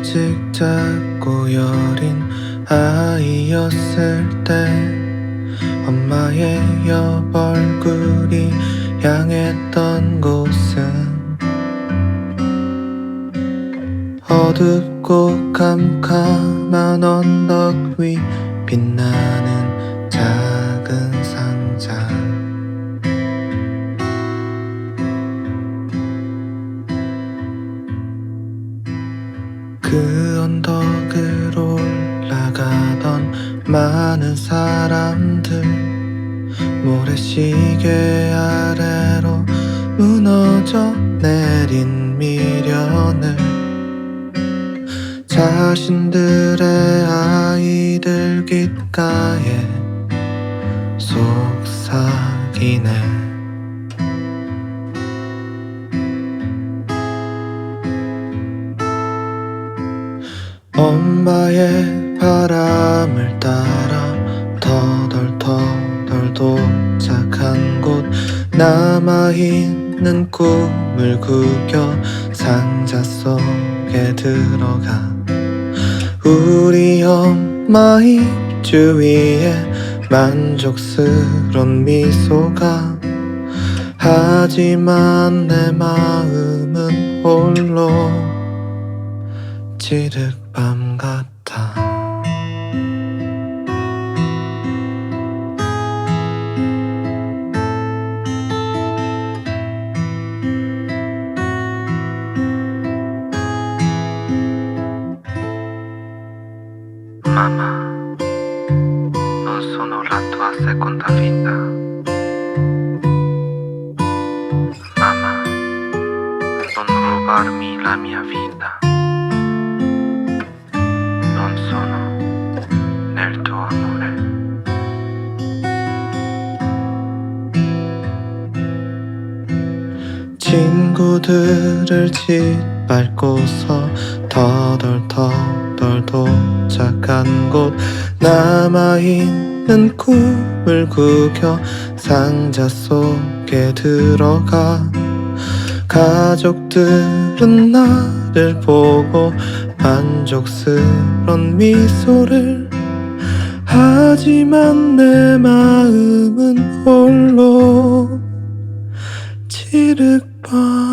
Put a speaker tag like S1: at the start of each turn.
S1: 아직 작고 여린 아이였을 때 엄마의 옆 얼굴이 향했던 곳은 어둡고 캄캄한 언덕 위 빛나는 그 언덕을 올라가던 많은 사람들 모래시계 아래로 무너져 내린 미련을 자신들의 아이들 귓가에 엄마의 바람을 따라 터덜터덜 도착한 곳. 남아있는 꿈을 구겨 상자 속에 들어가. 우리 엄마의 주위에 만족스런 미소가. 하지만 내 마음은 홀로 찌륵밤 같아 Mamma, non sono la tua seconda vita. 친구들을 짓밟고서 터덜터덜 도착한 곳. 남아있는 꿈을 구겨 상자 속에 들어가. 가족들은 나를 보고 만족스런 미소를 하지만 내 마음은 홀로 찌륵 Bye.